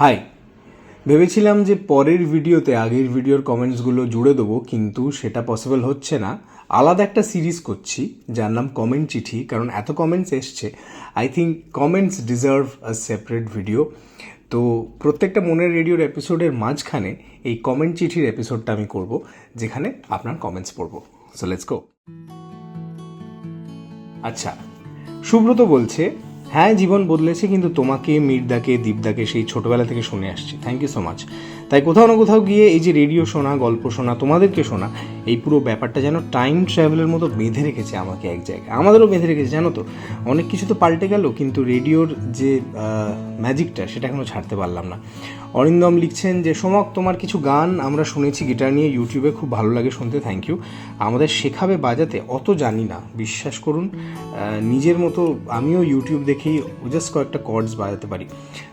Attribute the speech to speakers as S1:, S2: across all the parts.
S1: High ভেবেছিলাম যে পরের ভিডিওতে আগের ভিডিওর কমেন্টসগুলো জুড়ে দেবো, কিন্তু সেটা পসিবল হচ্ছে না। আলাদা একটা সিরিজ করছি, যার নাম কমেন্ট চিঠি, কারণ এত কমেন্টস এসছে। I think comments deserve a separate video তো প্রত্যেকটা মনের রেডিওর এপিসোডের মাঝখানে এই কমেন্ট চিঠির এপিসোডটা আমি করব, যেখানে আপনার কমেন্টস পড়ব। সো লেটস গো আচ্ছা সুব্রত বলছে হ্যাঁ জীবন বদলেছে, কিন্তু তোমাকে মির্দাকে দীপদাকে সেই ছোটবেলা থেকে শুনে আসছি। থ্যাংক ইউ সো মাচ তাই কোথাও না কোথাও গিয়ে এই যে রেডিও শোনা, গল্প শোনা, তোমাদেরকে শোনা, এই পুরো ব্যাপারটা যেন টাইম ট্রাভেলের মতো বেঁধে রেখেছে আমাকে এক জায়গায়। আমাদেরও বেঁধে রেখেছে, জানো তো? অনেক কিছু তো পাল্টে গেল, কিন্তু রেডিওর যে ম্যাজিকটা সেটা এখনও ছাড়তে পারলাম না। অরিন্দম লিখছেন যে, সমক, তোমার কিছু গান আমরা শুনেছি গিটার নিয়ে ইউটিউবে খুব ভালো লাগে শুনতে থ্যাংক ইউ আমাদের শেখাবে বাজাতে অত জানি না, বিশ্বাস করুন। নিজের মতো আমিও ইউটিউব দেখেই জাস্ট কয়েকটা কর্ডস বাজাতে পারি।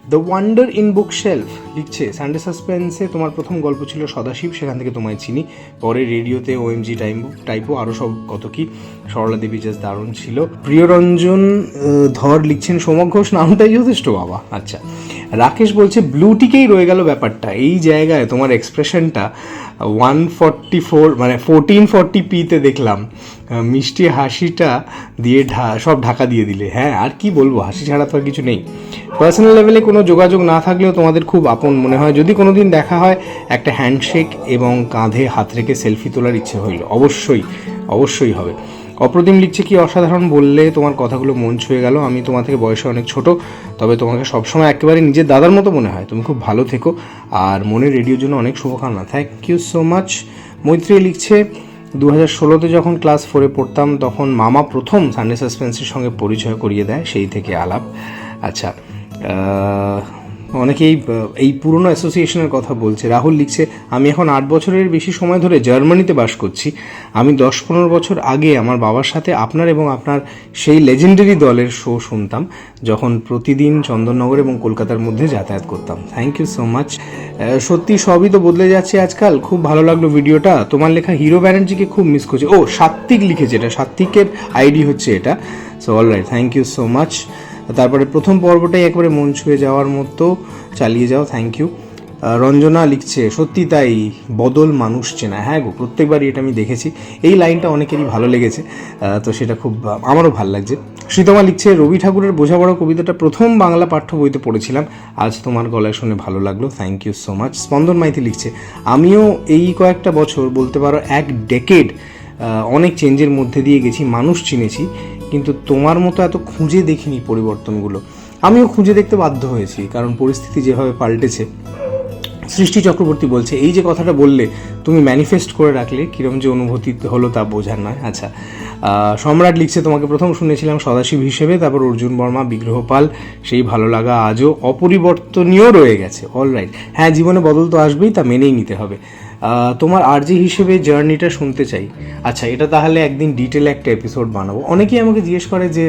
S1: The wonder in book shelf লিখছে সানডে সাসপেন্সে তোমার প্রথম গল্প ছিল সদাশিব, সেখান থেকে তোমায় চিনি। পরে রেডিওতে ও এম জি টাইম টাইপও আরও সব কত কি। সরলা দেবী জাস্ট দারুণ ছিল। প্রিয়রঞ্জন ধর লিখছেন সোমক ঘোষ, নামটাই যথেষ্ট বাবা। আচ্ছা। রাকেশ বলছে ব্লুটিকেই রয়ে গেল ব্যাপারটা। এই জায়গায় তোমার এক্সপ্রেশনটা ওয়ান ফর্টি ফোর মানে ফোরটিন ফর্টি পিতে দেখলাম মিষ্টি হাসিটা দিয়ে সব ঢাকা দিয়ে দিলে। হ্যাঁ আর কি বলব, হাসি ছাড়া তো আর কিছু নেই। পার্সোনাল লেভেলে কোনো যোগাযোগ না থাকলেও তোমাদের খুব আপন মনে হয়। যদি কোনো দিন দেখা হয়, একটা হ্যান্ডশেক এবং কাঁধে হাত রেখে সেলফি তোলার ইচ্ছে হইল। অবশ্যই অবশ্যই হবে। অপ্রতিম লিখছে কি অসাধারণ বললে তোমার কথাগুলো মন ছুঁয়ে গেল। আমি তোমার থেকে বয়সে অনেক ছোট, তবে তোমাকে সবসময় একেবারে নিজের দাদার মতো মনে হয়। তুমি খুব ভালো থেকো। আর মনের রেডিওর জন্য অনেক শুভকামনা। থ্যাংক ইউ সো মাচ মৈত্রী লিখছে দু হাজার ষোলোতে যখন ক্লাস ফোরে পড়তাম, তখন মামা প্রথম সানডে সাসপেন্সের সঙ্গে পরিচয় করিয়ে দেয়, সেই থেকে আলাপ। আচ্ছা অনেকেই এই পুরনো অ্যাসোসিয়েশনের কথা বলছে। রাহুল লিখছে, আমি এখন আট বছরের বেশি সময় ধরে জার্মানিতে বাস করছি। আমি দশ পনেরো বছর আগে আমার বাবার সাথে আপনার এবং আপনার সেই লেজেন্ডারি দলের শো শুনতাম, যখন প্রতিদিন চন্দননগর এবং কলকাতার মধ্যে যাতায়াত করতাম। থ্যাংক ইউ সো মাচ সত্যি সবই তো বদলে যাচ্ছে আজকাল। খুব ভালো লাগল ভিডিওটা। তোমার লেখা হিরো ব্যানার্জিকে খুব মিস করছে। ও সাত্বিক লিখেছে এটা। সাত্বিকের আইডি হচ্ছে এটা। So all right thank you so much তারপরে প্রথম পর্বটাই একবারে মন ছুঁয়ে যাওয়ার মতো, চালিয়ে যাও থ্যাংক ইউ রঞ্জনা লিখছে, সত্যি তাই বদল মানুষ চেনা। হ্যাঁ গো, প্রত্যেকবারই এটা আমি দেখেছি। এই লাইনটা অনেকেরই ভালো লেগেছে তো সেটা খুব আমারও ভালো লাগছে। শ্রীতমা লিখছে, রবি ঠাকুরের বোঝাপড়া কবিতাটা প্রথম বাংলা পাঠ্য বইতে পড়েছিলাম। আজ তোমার গলায় শুনে ভালো লাগল থ্যাংক ইউ সো মাচ স্পন্দন মাইতি লিখছে, আমিও এই কয়েকটা বছর, বলতে পারো এক ডেকেড অনেক চেঞ্জের মধ্যে দিয়ে গেছি, মানুষ চিনেছি। কিন্তু তোমার মতো এত খুঁজে দেখিনি পরিবর্তনগুলো। আমিও খুঁজে দেখতে বাধ্য হয়েছি, কারণ পরিস্থিতি যেভাবে পাল্টেছে। সৃষ্টি চক্রবর্তী বলছে, এই যে কথাটা বললে, তুমি ম্যানিফেস্ট করে রাখলে, কিরম যে অনুভূতি হলো তা বোঝার নয়। আচ্ছা সম্রাট লিখছে, তোমাকে প্রথম শুনেছিলাম সদাশিব হিসেবে, তারপর অর্জুন বর্মা, বিগ্রহপাল, সেই ভালো লাগা আজও অপরিবর্তনীয় রয়ে গেছে। অলরাইট হ্যাঁ জীবনে বদল তো আসবেই, তা মেনেই নিতে হবে। তোমার আরজি হিসেবে জার্নিটা শুনতে চাই। আচ্ছা এটা তাহলে একদিন ডিটেল একটা এপিসোড বানাবো। অনেকেই আমাকে জিজ্ঞেস করে যে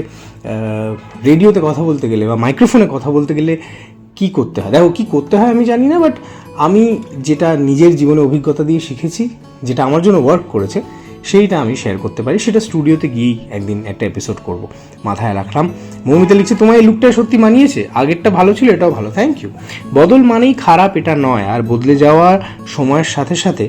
S1: রেডিওতে কথা বলতে গেলে বা মাইক্রোফোনে কথা বলতে গেলে কি করতে হয়? দেখো, কি করতে হয় আমি জানি না বাট আমি যেটা নিজের জীবনে অভিজ্ঞতা দিয়ে শিখেছি, যেটা আমার জন্য ওয়ার্ক করেছে সেইটা আমি শেয়ার করতে পারি। সেটা স্টুডিওতে গিয়েই একদিন একটা এপিসোড করব। মাথায় রাখলাম। মৌমিতা লিখছে তোমার এই লুকটা সত্যি মানিয়েছে? আগেরটা ভালো ছিল, এটাও ভালো। থ্যাংক ইউ বদল মানেই খারাপ, এটা নয়। আর বদলে যাওয়ার সময়ের সাথে সাথে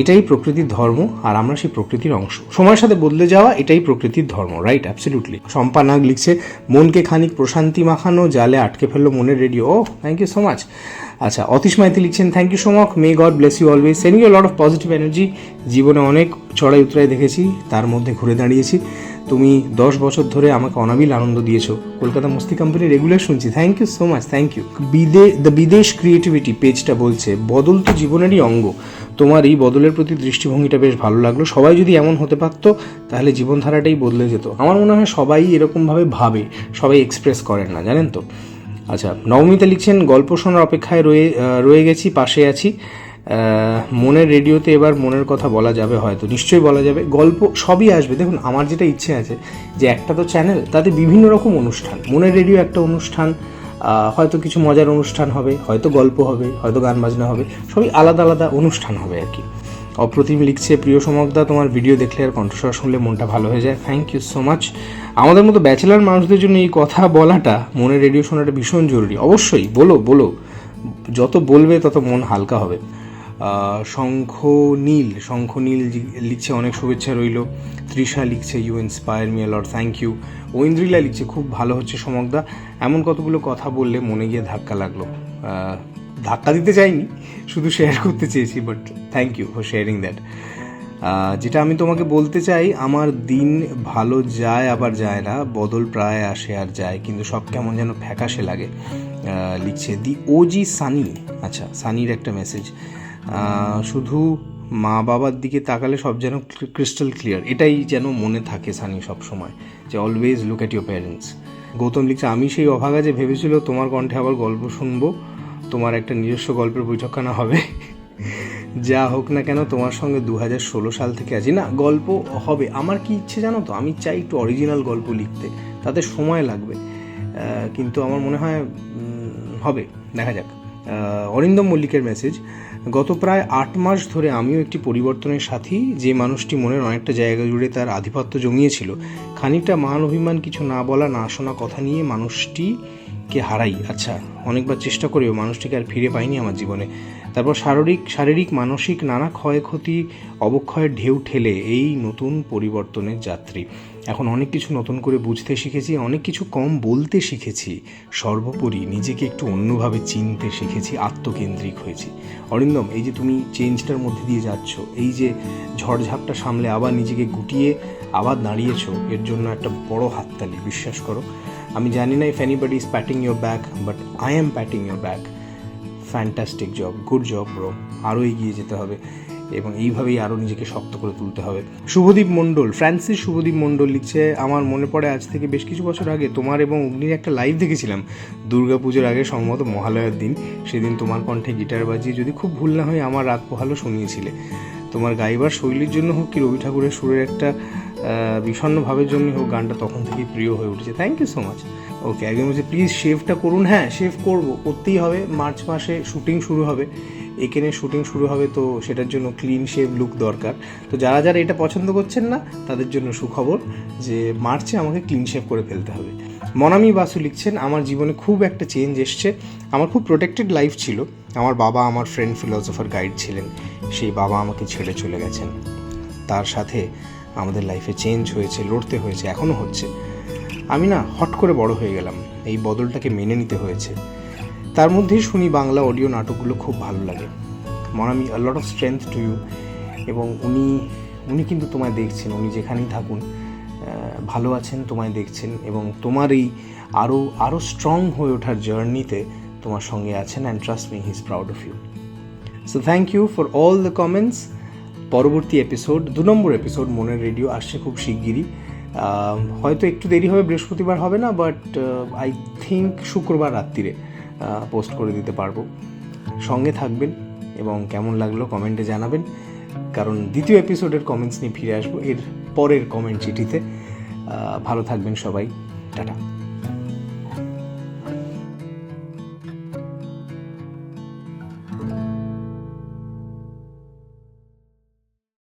S1: এটাই প্রকৃতির ধর্ম আর আমরা সেই প্রকৃতির অংশ। সময়ের সাথে বদলে যাওয়া এটাই প্রকৃতির ধর্ম রাইট অ্যাবসলিউটলি শম্পা নাগ লিখছে, মনকে খানিক প্রশান্তি মাখানো, জালে আটকে ফেলল মনের রেডিও ও থ্যাংক ইউ সো মাচ আচ্ছা অতীশ মাইতি লিখছেন thank you so much may God bless you always sending you lot of positive energy জীবনে অনেক চড়াই উতরাই দেখেছি, তার মধ্যে ঘুরে দাঁড়িয়েছি। তুমি দশ বছর ধরে আমাকে অনাবিল আনন্দ দিয়েছ। কলকাতা মস্তি কোম্পানি রেগুলার শুনছি। Thank you so much thank you বিদে দ্য বিদেশ ক্রিয়েটিভিটি পেজটা বলছে, বদল তো জীবনেরই অঙ্গ। তোমার এই বদলের প্রতি দৃষ্টিভঙ্গিটা বেশ ভালো লাগল। সবাই যদি এমন হতে পারতো, তাহলে জীবনধারাটাই বদলে যেত। আমার মনে হয় সবাই এরকমভাবে ভাবে, সবাই এক্সপ্রেস করেন না, জানেন তো? আচ্ছা নবমিতা লিখছেন, গল্প শোনার অপেক্ষায় রয়ে রয়ে গেছি, পাশে আছি। মনের রেডিওতে এবার মনের কথা বলা যাবে হয়তো, নিশ্চয়ই বলা যাবে। গল্প সবই আসবে। দেখুন, আমার যেটা ইচ্ছে আছে যে একটা তো চ্যানেল তাতে বিভিন্ন রকম অনুষ্ঠান, মনের রেডিও একটা অনুষ্ঠান হয়তো কিছু মজার অনুষ্ঠান হবে, হয়তো গল্প হবে, হয়তো গান বাজনা হবে, সবই আলাদা আলাদা অনুষ্ঠান হবে আর কি। অপ্রতিম লিখছে, প্রিয় সমকদা তোমার ভিডিও দেখলে আর কণ্ঠস্বর শুনলে মনটা ভালো হয়ে যায়। থ্যাংক ইউ সো মাচ আমাদের মতো ব্যাচেলার মানুষদের জন্য এই কথা বলাটা মনে রেডিও শোনাটা ভীষণ জরুরি। অবশ্যই, বলো বলো। যত বলবে, তত মন হালকা হবে। শঙ্খ নীল শঙ্খ নীল লিখছে অনেক শুভেচ্ছা রইল। তৃষা লিখছে you inspire me lot thank you Aindrila লিখছে, খুব ভালো হচ্ছে সমকদা এমন কতগুলো কথা বললে মনে গিয়ে ধাক্কা লাগল। ধাক্কা দিতে চাইনি, শুধু শেয়ার করতে চেয়েছি but thank you for sharing that যেটা আমি তোমাকে বলতে চাই, আমার দিন ভালো যায় আবার যায় না, বদল প্রায় আসে আর যায়, কিন্তু সব কেমন যেন ফ্যাকাশে লাগে। লিখছে দি ওজি সানি আচ্ছা সানির একটা মেসেজ শুধু মা বাবার দিকে তাকালে সব যেন ক্রিস্টাল ক্লিয়ার এটাই যেন মনে থাকে সানি সব সময় যে always look at your parents Gautam লিখছে, আমি সেই অভাগা যে ভেবেছিল তোমার কণ্ঠে আবার গল্প শুনব, তোমার একটা নিজস্ব গল্পের বৈঠকখানা হবে। যা হোক না কেন, তোমার সঙ্গে দু হাজার ষোলো সাল থেকে আছি। না, গল্প হবে। আমার কি ইচ্ছে জানো তো? আমি চাই একটু অরিজিনাল গল্প লিখতে। তাতে সময় লাগবে। কিন্তু আমার মনে হয় হবে। দেখা যাক। অরিন্দম মল্লিকের মেসেজ গত প্রায় আট মাস ধরে আমিও একটি পরিবর্তনের সাথী, যে মানুষটি মনের অনেকটা জায়গা জুড়ে তার আধিপত্য জমিয়েছিল। খানিকটা মান অভিমান কিছু না বলা, না শোনা কথা নিয়ে মানুষটিকে হারাই। আচ্ছা অনেকবার চেষ্টা করেও মানুষটিকে আর ফিরে পাইনি আমার জীবনে। তারপর শারীরিক শারীরিক, মানসিক নানা ক্ষয়ক্ষতি, অবক্ষয়ের ঢেউ ঠেলে এই নতুন পরিবর্তনের যাত্রী। এখন অনেক কিছু নতুন করে বুঝতে শিখেছি, অনেক কিছু কম বলতে শিখেছি। সর্বোপরি নিজেকে একটু অন্যভাবে চিনতে শিখেছি, আত্মকেন্দ্রিক হয়েছি। অরিন্দম, এই যে তুমি চেঞ্জটার মধ্যে দিয়ে যাচ্ছ, এই যে ঝড়ঝাপটা সামলে আবার নিজেকে গুটিয়ে আবার দাঁড়িয়েছো, এর জন্য একটা বড় হাততালি, বিশ্বাস করো। আমি জানি না if anybody is patting your back but I am patting your back fantastic job good job bro আরও এগিয়ে যেতে হবে এবং এইভাবেই আরও নিজেকে শক্ত করে তুলতে হবে। শুভদীপ মণ্ডল, ফ্রান্সিস শুভদীপ মণ্ডল লিখছে, আমার মনে পড়ে আজ থেকে বেশ কিছু বছর আগে তোমার এবং অগ্নির একটা লাইভ দেখেছিলাম। দুর্গাপুজোর আগে সম্ভবত মহালয়ার দিন। সেদিন তোমার কণ্ঠে গিটার বাজিয়ে যদি খুব ভুল না হয়, আমার রাত পোহালো শুনিয়েছিলে। তোমার গাইবার শৈলীর জন্য হোক কি রবি ঠাকুরের সুরের একটা বিষণ্ণ জন্যই হোক, গানটা তখন থেকেই প্রিয় হয়ে উঠেছে। Thank you so much okay একজন বলছে প্লিজ শেভটা করুন। হ্যাঁ শেভ করব, করতেই হবে। মার্চ মাসে শুটিং শুরু হবে। এখানে শুটিং শুরু হবে, তো সেটার জন্য ক্লিন শেভ লুক দরকার। তো যারা যারা এটা পছন্দ করছেন না, তাদের জন্য সুখবর যে মার্চে আমাকে ক্লিন শেভ করে ফেলতে হবে। মনামি বাসু লিখছেন, আমার জীবনে খুব একটা চেঞ্জ এসছে। আমার খুব প্রোটেক্টেড লাইফ ছিল। আমার বাবা আমার ফ্রেন্ড ফিলোসফার গাইড ছিলেন। সেই বাবা আমাকে ছেড়ে চলে গেছেন। তার সাথে আমাদের লাইফে চেঞ্জ হয়েছে, লড়তে হয়েছে, এখনও হচ্ছে। আমি না হট করে বড় হয়ে গেলাম, এই বদলটাকে মেনে নিতে হয়েছে। তার মধ্যেই শুনি বাংলা অডিও নাটকগুলো খুব ভালো লাগে। Monami a lot of strength to you এবং উনি উনি কিন্তু তোমায় দেখছেন, উনি যেখানেই থাকুন ভালো আছেন, তোমায় দেখছেন। এবং তোমার এই আরও আরও স্ট্রং হয়ে ওঠার জার্নিতে তোমার সঙ্গে আছেন and trust me he is proud of you so thank you for all the comments পরবর্তী এপিসোড দু নম্বর এপিসোড মনের রেডিও আসছে খুব শিগগিরই। হয়তো একটু দেরি হবে, বৃহস্পতিবার হবে না বাট আই থিঙ্ক শুক্রবার রাত্রিরে পোস্ট করে দিতে পারব। সঙ্গে থাকবেন এবং কেমন লাগল কমেন্টে জানাবেন। কারণ দ্বিতীয় এপিসোডের কমেন্টস নিয়ে ফিরে আসব, এর পরের কমেন্ট চিঠিতে। ভালো থাকবেন সবাই। টাটা।